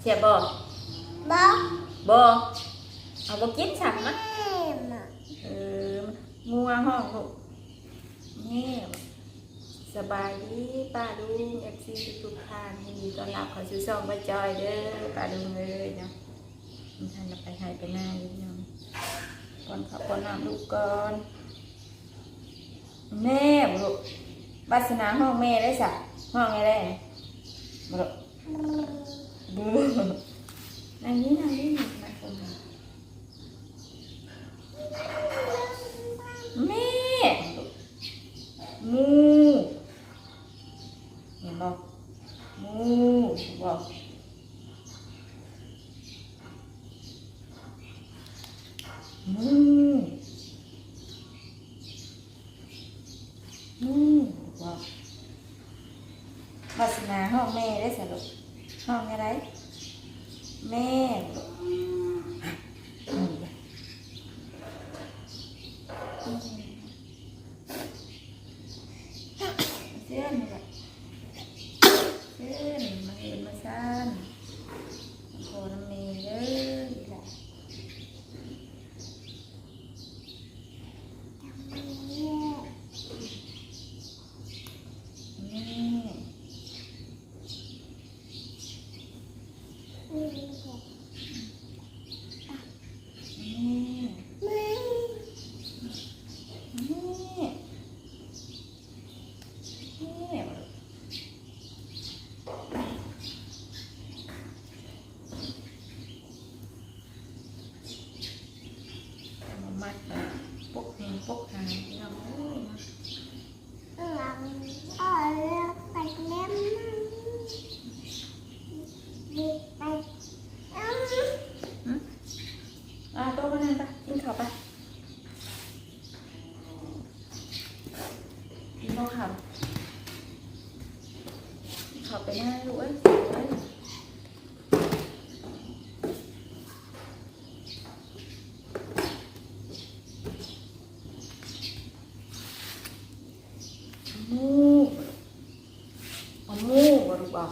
เสียบบ่บ่บ่เอาบ่กินสั่งนะแม่มาเอองัวห้องลูกแม่สบายดีป้าลุงเอฟซีทุกๆท่านยินดีต้อนรับเข้าสู่ช่องป้าจอยเด้อป้าลุงเลยเนาะมันทันจะไปไทยไปหน้าอยู่เนาะก่อนเขับก่อนน้ำลูกก่อนแม่บ่ลูกบัสนาห้องแม่ได้สักห้องไงได้บ่ลู บูนั่งนี่นังนี่นั่งคนเดียแม่งูเห็นบ่งูบอกงูงูบอกวาสนาห้องแม่ได้สรุป ห้องอะไรแม่ลูกอืมเชื่อนแบบเชื่อนมาเห็นมาซ่านโคน้ำเมย์เลยอีหล่ะ แม่ แม่ แม่ แม่ แม่ แม่แม่มามัดมาปกแหงปกหางพี่น้องเอ้ยมา หลังอ่อเลือกไปเล่มดิไปอ้ำ หืมอะโต๊ะมานั่งไปกินข้าวไปกินข้าวขาวกินข้าวไปหน้าลูกเอ้ยเอ้ยมูเอามูบ่ลูกบอก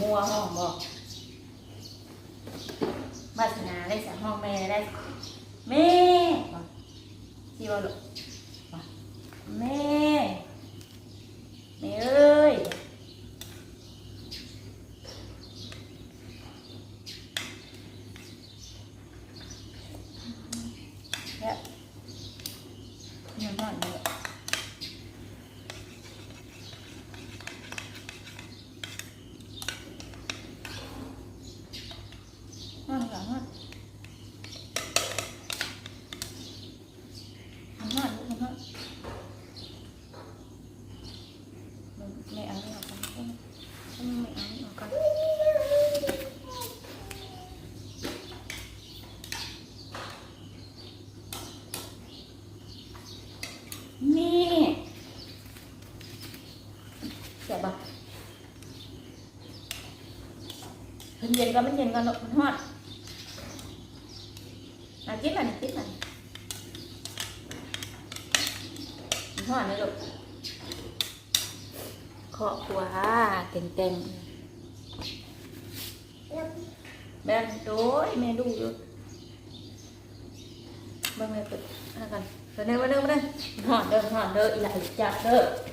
มัวห้องบอกวาสนาได้จากห้องแม่ได้ แม่บอกที่ว่าลูกบอก แม่ แม่เอ้ย แล้วยังนอนอยู่เลยนอนก่อนนอนนอนลูกนอนไม่เอาไม่เอากันไม่เอาไม่เอากันแม่เจ็บปะ มันเย็นก็มันเย็นกันกมันฮอดอะจิ้มมันจิ้มมันมันฮอดเลยลูกขอบหัวเต็มเต็มแบบโดยแม่ดูอยู่บิ่งเลยเปิดอะไรกันเดี๋ยวเดินมาเดินมาเดินหอดเดินหอดเดินอีหลายจับเด้อหอ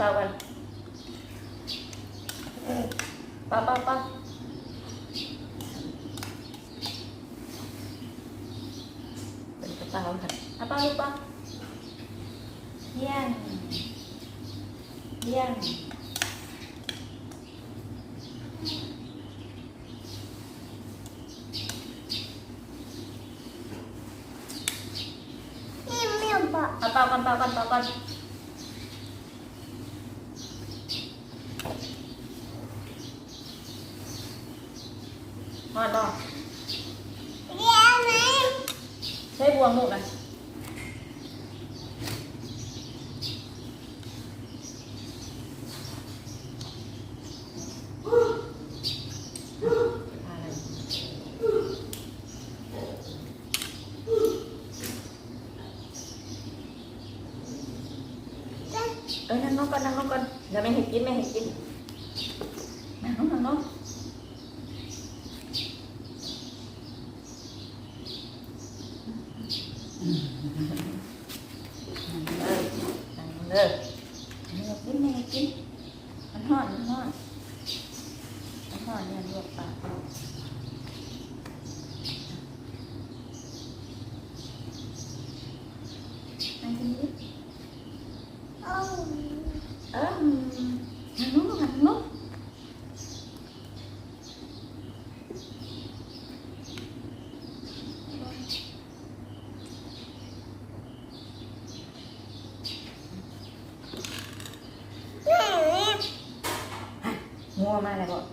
ป่ากันป่าป่าป่า Quần. 卖了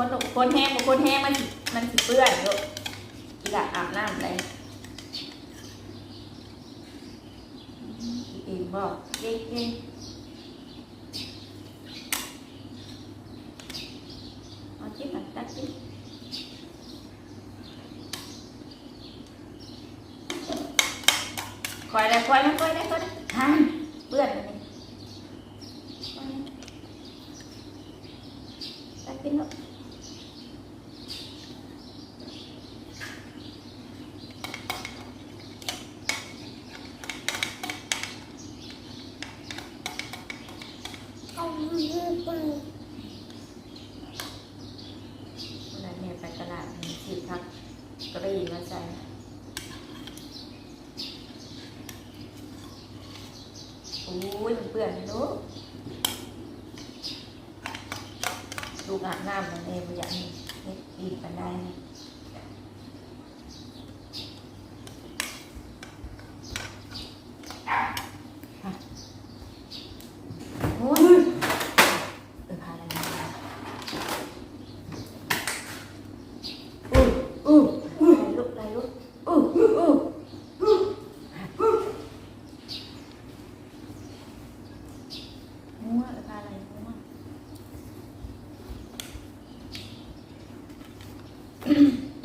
คนคนแห้งคนแห้งมันมันสิเปื้อนเยู่อีหล่ะอาบน้ำเลยอีเองบอกเก่ ก็ได้ยินว่าใจโอ้ยเปื่อนลูกลูกอาบน้ำมันเองมันอยากนี้นี่ปีนกันได้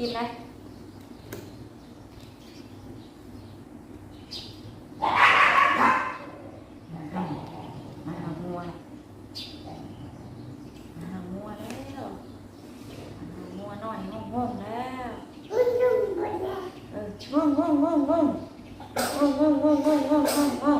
kim đây. Ừ, vâng, vâng, vâng, vâng, vâng, vâng, vâng, vâng, vâng, vâng, vâng.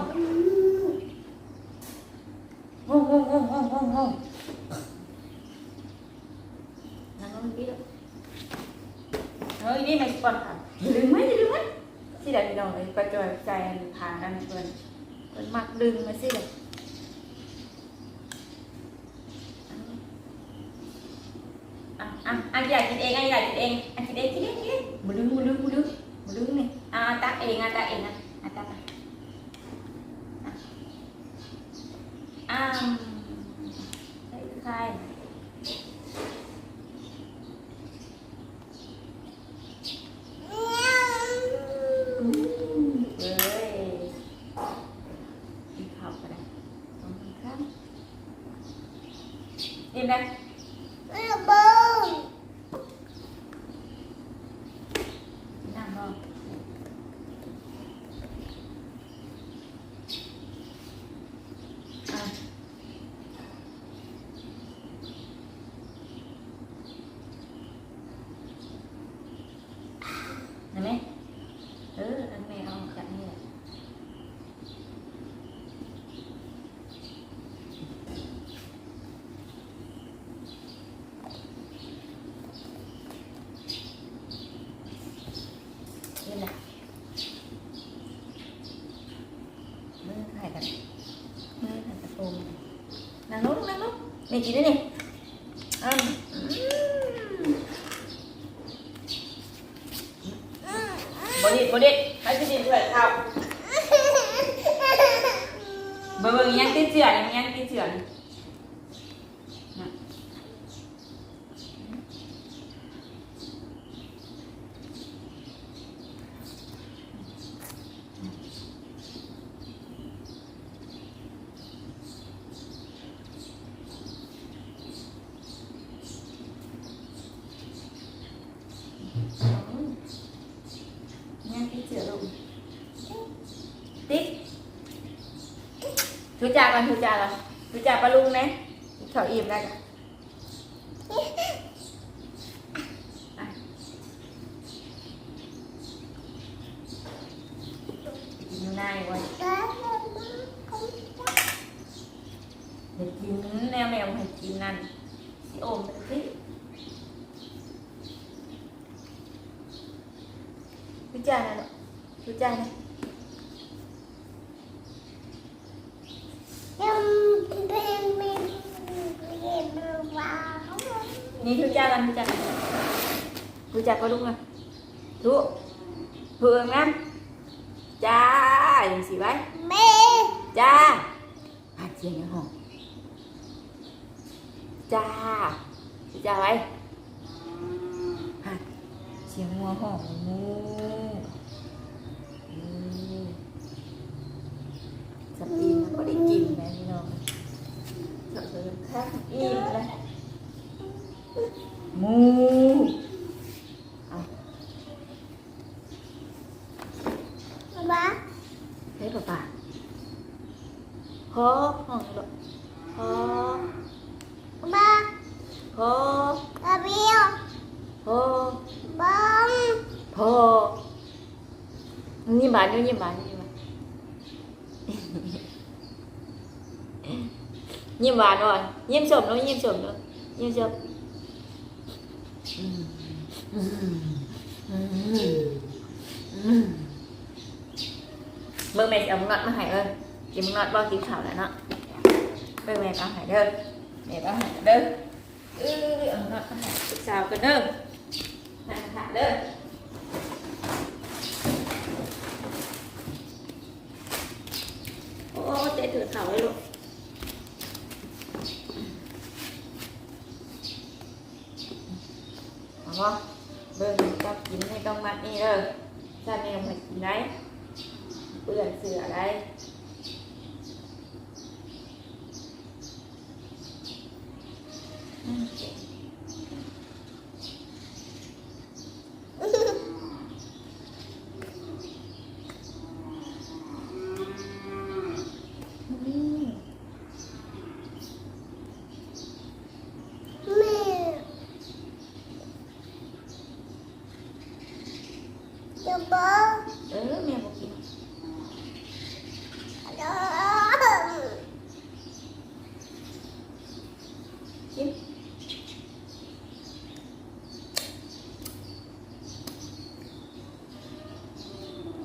imaginar nắng nút nắng nút này chị đây này ăn เขาอิ่มได้อยู่ในวัน 对吧 อห้องอีกแล้วพอมาพอระเบียวพอบังพอนี่บานนี่บานนี่บานยิ้มหวานหน่ยยิ้มสมแล้วยิ้มสมแล้วยิ้มสม นัดว่ากินข้าวแล้วเนาะไปแม่ก็หายเด้อแม่ก็หายเด้อเออเอานัก็หายสาวกันเด้อหายเด้อ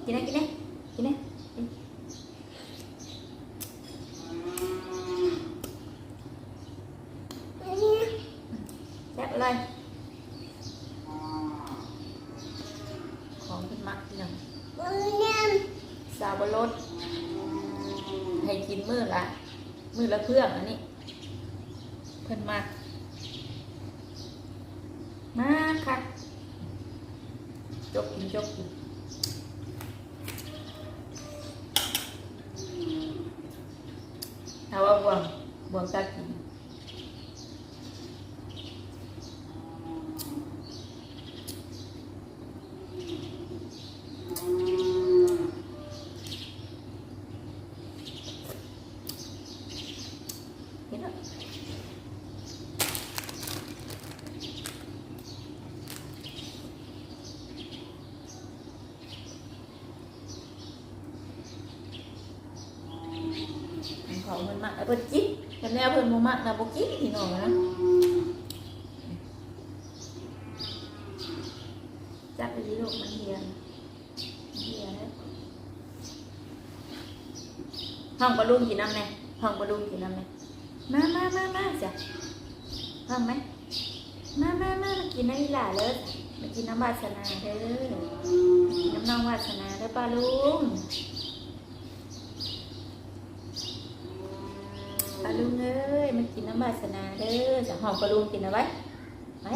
กินนะกินนะกินนะแซ่บเลยของที่มักที่หนึ่งซาบะรสให้กินมือละมือละเครื่องอันนี้ เพิ่นมากมาค่ะจกกินจกกินถ้าว่าบวงบวงตากินเห็นแล้ว ของเพิ่นมัก แล้วเพิ่นจิกแต่แนวเพิ่นบ่มักนะบ่กินพี่น้องนะจับไปดิลูกมันเหียนเหียนห้องปลาลุงกินน้ำแน่ห้องปลาลุงกินน้ำแน่มามามามาจ้ะห้องไหมมามามามากินน้ำอีหล่าเลยมากินน้ำวาสนาเด้อกินน้ำน้องวาสนาเด้อปลาลุง ลุงเอ้ยมันกินน้ำบาสนาเด้อจะหอมกระลุงกินเอาไว้ไป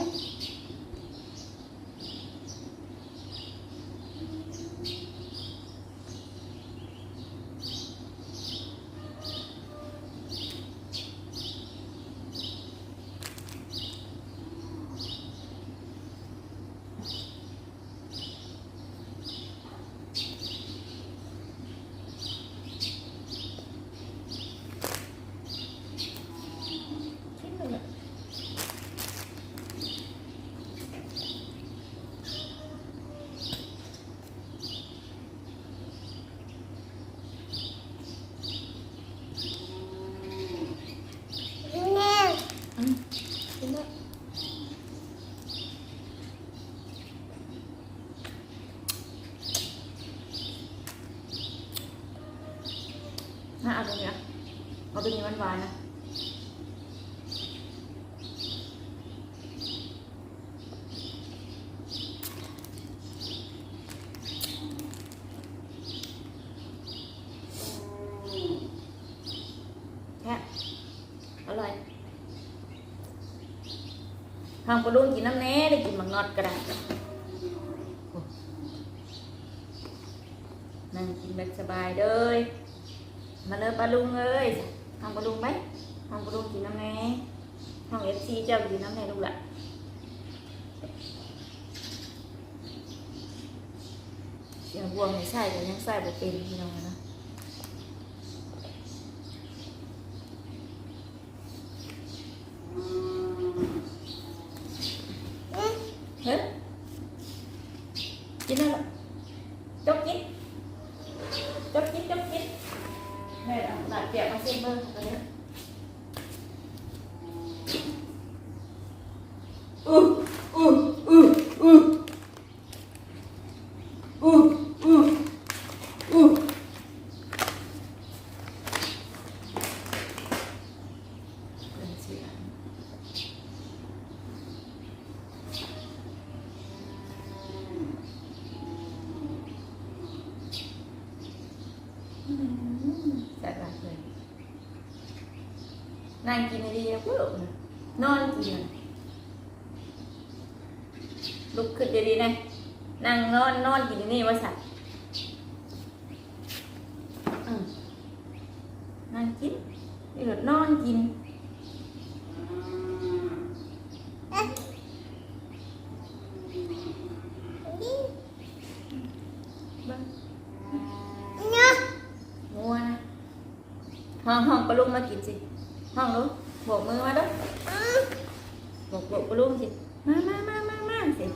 ทิ้งเลย อืมกินด้วย น่าเอาตรงนี้นะเอาตรงนี้มันหวานนะแค่อร่อยทางปลาลุงกินน้ำแน่ได้กินมังงอดก็ได้โอ้นั่งกินแบบสบายเลย มาเลยปลาลุงเอ้ยทางปลาลุงไหมห้องปลาลุงกินน้ำแน่ห้องเอฟซีเจ้ากินน้ำแน่ลูกละเสียงบวงไม่ใช่แต่ยังใส่บ่เป็นพี่น้องนะเฮ้ยกินได้หรอจกกินจกกินจกกินแม่เอาหลาดเปียกมาเส้นเบอร์ตอนนี้อู้อู้อู้อู้อู้อู้อู้เป็นเสียง แซ่บมากเลย นั่งกินดีๆปุ๊บนอนกินลุกขึ้นดีๆนะนั่งนอนนอนกินนี่ว่าสัตว์อืมนั่งกินนี่หลดนอนกินเบิ่งงัวนะห้องห้องปลาลุงมากินสิ ห้องลุงโบกมือมาด้วยบอกบอกปลาลุงสิ มามามามามาสิ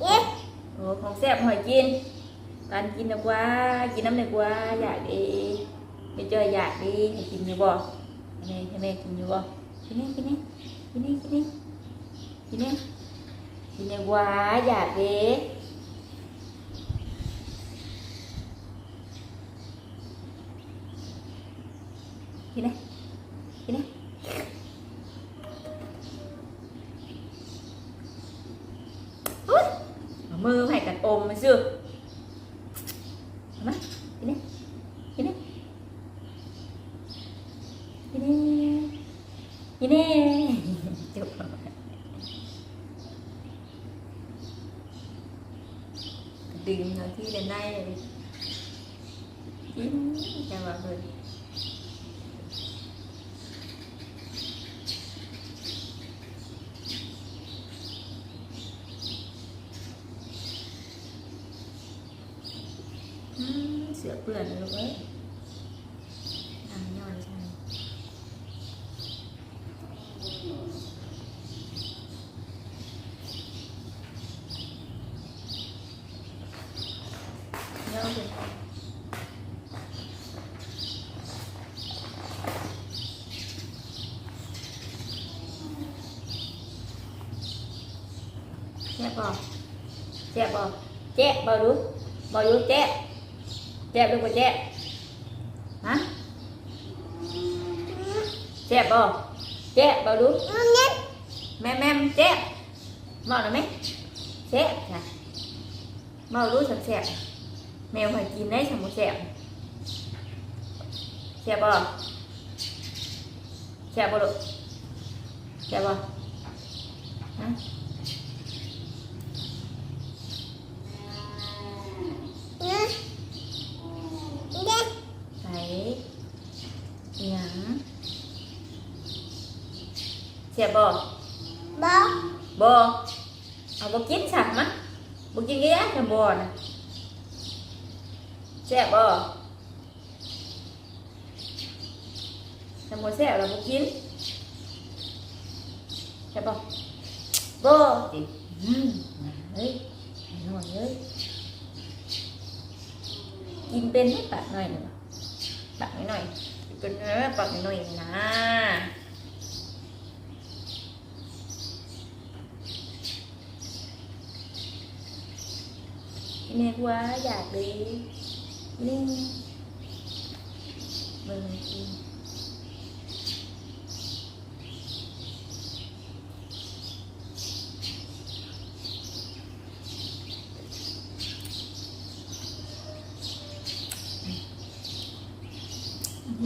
โอ้ของแซ่บหอยกินการกินดีกว่า กินน้ำดีกว่า อยากดีไม่เจออยากดีให้กินอยู่บ่ให้แม่ให้แม่กินอยู่บ่กินนี่กินนี่กินนี่กินนี่กินนี่กินดีกว่าอยากดี กินไหมกินไหมอุ๊ยเอามือให้กันอมมาซื้อเอามากินไหมกินไหมกินไหมกินไหมจุ๊บดึงเอาที่เดินได้เลยกินจะว่าเลย อืมเสือเปื่อนเลยลูกเอ้ยน้ำย่อยใช่ ย่อยเลยแจ๊บบ่แจ๊บบ่แจ๊บบ่ดูบ่ดูแจ๊บเจ็บหรือเป แม่แม่เจ็บมองหน่อยไหมเจ็บจ้ะมองรู้สักแสบแมวให้กินได้สมมุติแสบแสบบ่แสบบ่ลูกแสบบ่ฮะเน็ตเน็ตไหนอิหยังแสบบ่บอกบ่เอาบ่กินสั่งมะบ่กินกี่อันจะบ่น่ะ แซ่บบ่ถ้าบ่แซ่บแล้วบ่กินแซ่บบ่บ่ติอืมเฮ้ยให้อยเอ้ยกินเป็นไหมปากหน่อยหนึ่งปากหน่อยเป็นเออปากหน่อยนะ Nè quá giạt đi linh bừng vâng, im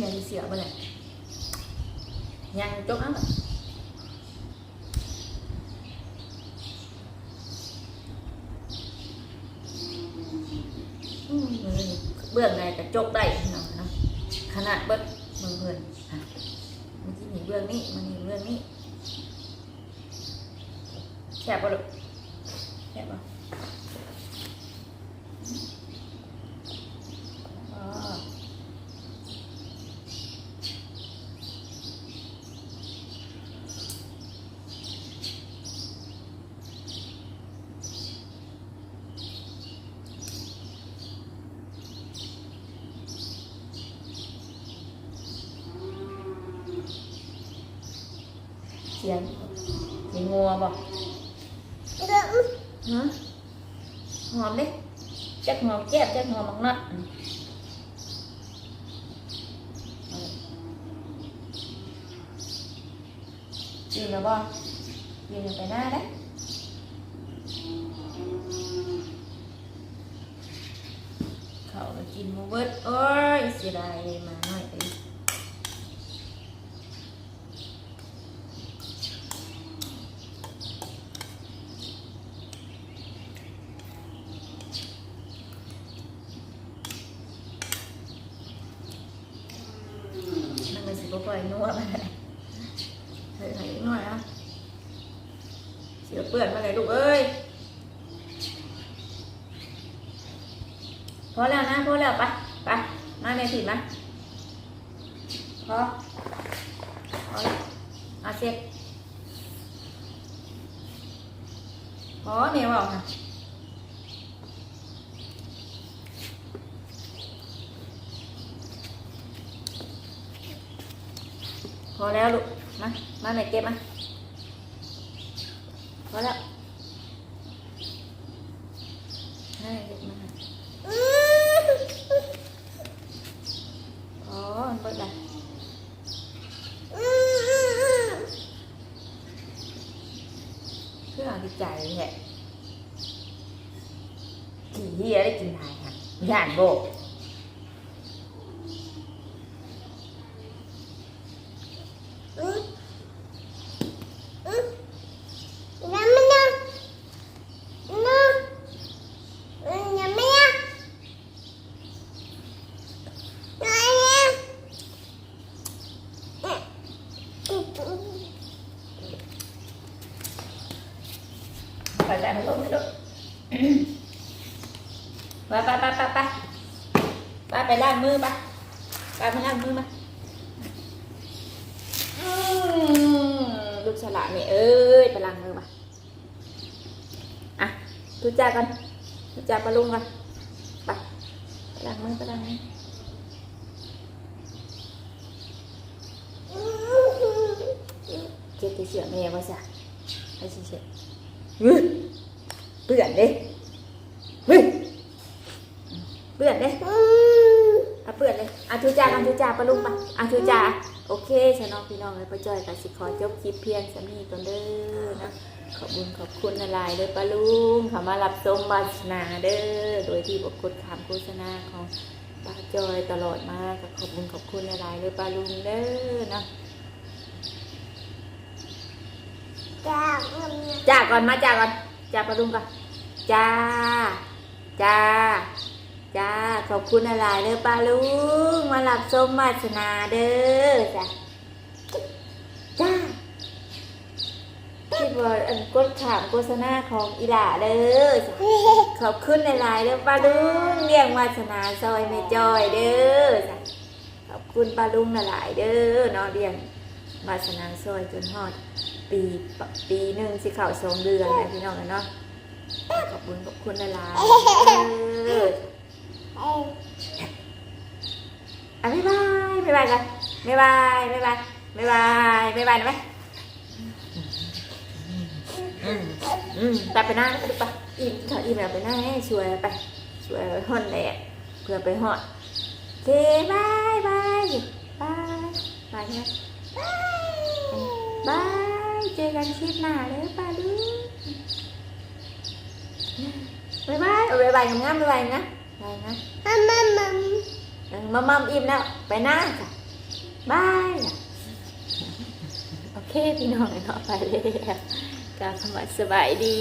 nhà đi xịa bên này. Nhanh chốt áo จกได้เนาะเนะขนาดเบิ้งเบิ่งเพื่อนมันที่หนีเบื้องนี้มันนี่เบื้องนี้แฉบปะลูกแฉบปะอ๋อ เสียงเสียงงัวบ่เน็ตฮะหอมดิจักหอมแก้บจักหอมมักนัดกินแล้วบ่กินแล้วไปหน้าได้อเขาก็กินหมูเบิดโอ้ยเสียดายมาหน่อยไปมันก็สิบ่ปล่อยนัวมาเลยเฮ้ยให้อีกหน่อยอะเสียเปื้อนมาเลยลูกเอ้ย พอแล้วนะพอแล้วไปไปมาในถิ่นมาพอพออาเซ็ตพอเนี่ยบอกค่ะพอแล้วลูกมามาไหนเก็บมาพอแล้วให้เก็บมา อืม อ๋อมันเบิดละ ใจแหละกี่เฮียได้กินหายค่ะย่านโบก อืมอืมยังไม่ยังยังยังไม่ยังยังยัง ไปแล้วไม่ลงไม่ลงไปไปไปไปไปไปไปล้างมือไปไปมาล้างมือมาลูกฉลาดนี่เอ้ยไปล้างมือมาอะทุจ่ากันทุจ่าปลาลุงกันไปไปล้างมือไปล้างมือเจ็บที่เสือแม่ว่าจ้ะไอ้เฉยๆ เฮ้ยเปื่อนเด้ เฮ้ยเปื่อนเด้อะเปื่อนเลยอะทุจ่ากันทุจ่าปะลุงปะอะทุจ่าโอเคชน้องพี่น้องเลยพ่อจ้อยกับสิขอจบคลิปเพียงสำนีก่อนเด้อนะขอบคุณขอบคุณละลายเลยปะลุงเขามารับชมบาสนาเด้อโดยที่บกกดคำโฆษณาของป้าจอยตลอดมาก็ขอบคุณขอบคุณละลายเลยปะลุงเด้อนะจ้าจ้าก่อนมาจ้าก่อนจ้าปะลุงก่อนจ้า จ้า จ้า ขอบคุณอะไรเด้อป้าลุงมาหลับชมมาสนาเด้อจ้าจ้าคิดว่าอันกดถามโฆษณาของอีหล่าเด้อจ้ะขอบคุณหลายๆเด้อป้าลุงเลี้ยงวาสนาซอยแม่จอยเด้อจ้ะขอบคุณป้าลุงหลายๆเด้อเนาะเลี้ยงวาสนาซอยจนฮอด ปีปะปีหนึ่งสิเข่าสองเดือนนะพี่น้องเนาะ ขอบคุณขอบคุณหลายๆเอออะบ๊ายบายบ๊ายบายกันบ๊ายบายบ๊ายบายบ๊ายบายบ๊ายบายนะไหมอืมอืมไปไปหน้าดูปะอิ่มถ้าอิ่มแล้วไปหน้าให้ช่วยไปช่วยห่อนแดดเพื่อไปห่อนโอเคบายบายบายบายใช่ไหมบายเจอกันคลิปหน้าเลยป้าดู บายบายเอาบายบายงามๆบายบายนะบายนะมัมมัมมัมเออมัมมัมอิ่มแล้ว ไปหน้าจ้ะบายจ้ะโอเคพี่น้องเนาะไปเลยกลับมาสบายดี